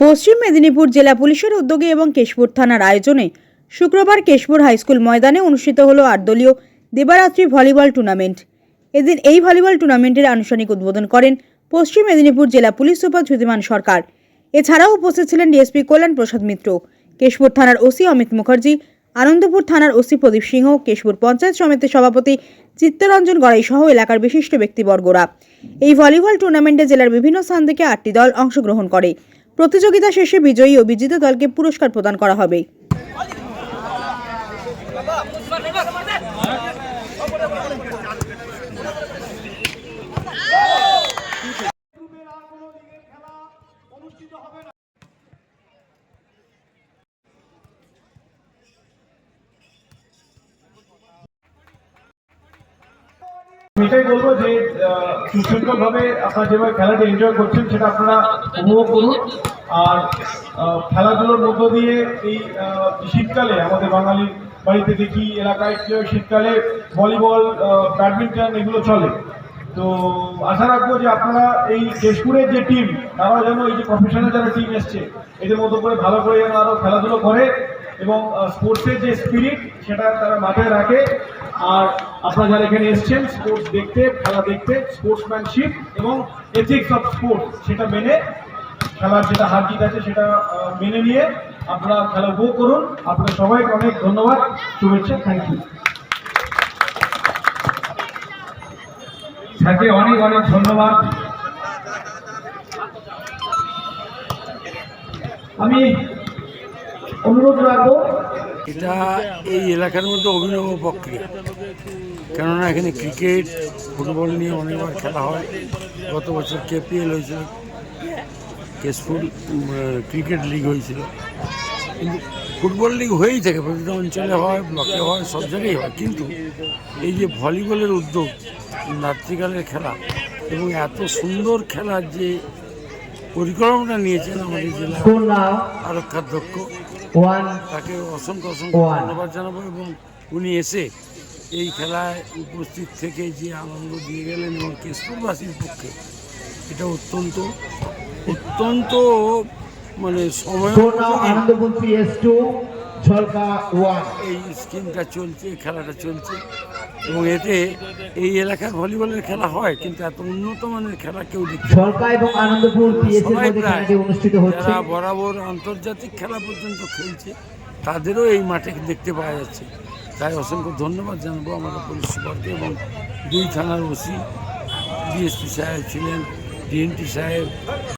পশ্চিম মেদিনীপুর জেলা পুলিশের উদ্যোগে এবং কেশপুর থানার আয়োজনে শুক্রবার কেশপুর হাইস্কুল ময়দানে অনুষ্ঠিত হলো আটদলীয় দেবারাত্রি ভলিবল টুর্নামেন্ট। এদিন এই ভলিবল টুর্নামেন্টের আনুষ্ঠানিক উদ্বোধন করেন পশ্চিম মেদিনীপুর জেলা পুলিশ সুপার জ্যোতিমান সরকার। এছাড়াও উপস্থিত ছিলেন ডিএসপি কল্যাণ প্রসাদ মিত্র, কেশপুর থানার ওসি অমিত মুখার্জি, আনন্দপুর থানার ওসি প্রদীপ সিংহ, কেশপুর পঞ্চায়েত সমিতির সভাপতি চিত্তরঞ্জন গড়াই সহ এলাকার বিশিষ্ট ব্যক্তিবর্গরা। এই ভলিবল টুর্নামেন্টে জেলার বিভিন্ন স্থান থেকে আটটি দল অংশগ্রহণ করে। প্রতিযোগিতা শেষে বিজয়ী ও বিজিত দলকে পুরস্কার প্রদান করা হবে। এটাই বলব যে সুশৃঙ্খল ভাবে আপনারা যেভাবে খেলাটা এনজয় করছেন সেটা আপনারা উপভোগ করুন। আর খেলাধুলোর মধ্য দিয়ে এই শীতকালে আমাদের বাঙালি বাড়িতে দেখি এলাকায় কেউ শীতকালে ভলিবল ব্যাডমিন্টন এগুলো চলে। তো আশা রাখব যে আপনারা এই কেশপুরের যে টিম তারাও যেন এই যে প্রফেশনাল যারা টিম এসছে, এদের মতো করে ভালো করে যেন আরও খেলাধুলো করে। এবং স্পোর্টসের যে স্পিরিট সেটা তারা মাথায় রাখে। আর আপনারা যারা এখানে এসছেন স্পোর্টস দেখতে, খেলা দেখতে স্পোর্টসম্যানশিপ এবং এথিক্স অফ স্পোর্টস সেটা মেনে, খেলার যেটা হার জিত আছে সেটা মেনে নিয়ে আপনারা খেলা উপভোগ করুন। আপনাদের সবাইকে অনেক ধন্যবাদ। শুভেচ্ছা। থ্যাংক ইউ স্যারকে অনেক অনেক ধন্যবাদ। আমি অনুরোধ রাখব। এটা এই এলাকার মধ্যে অভিনব প্রক্রিয়া। কেননা এখানে ক্রিকেট ফুটবল নিয়ে অনেকবার খেলা হয়। গত বছর কেপিএল হয়েছিল। উম, ক্রিকেট লিগ হয়েছিল। কিন্তু ফুটবল লিগ হয়েই থাকে প্রতিটা অঞ্চলে হয় ব্লকে হয় সব জায়গায় হয়। কিন্তু এই যে ভলিবলের উদ্যোগ রাত্রিকালের খেলা এবং এত সুন্দর খেলার যে পরিকল্পনা নিয়েছেন আমাদের জেলা আরক্ষার দক্ষ আরক্ষাধ্যক্ষ তাকে অসংখ্য অসংখ্য ধন্যবাদ জানাব এবং উনি এসে এই খেলায় উপস্থিত থেকে যে আনন্দ দিয়ে গেলেন এবং কেশপুরবাসীর পক্ষে এটা অত্যন্ত অত্যন্ত মানে সময় ঝলকা ওয়ান। এই স্কিমটা চলছে খেলাটা চলছে। এবং এতে এই এলাকার ভলিবলের খেলা হয় কিন্তু এত উন্নত মানের খেলা কেউ। ঝলকা এবং আনন্দপুর অনুষ্ঠিত হচ্ছে। যারা বরাবর আন্তর্জাতিক খেলা পর্যন্ত খেলছে তাদেরও এই মাঠে দেখতে পাওয়া যাচ্ছে। তাই অসংখ্য ধন্যবাদ জানাব আমাদের পুলিশ সুপারকে এবং দুই থানার ওসি ডিএসপি সাহেব ছিলেন ডিএনটি সাহেব।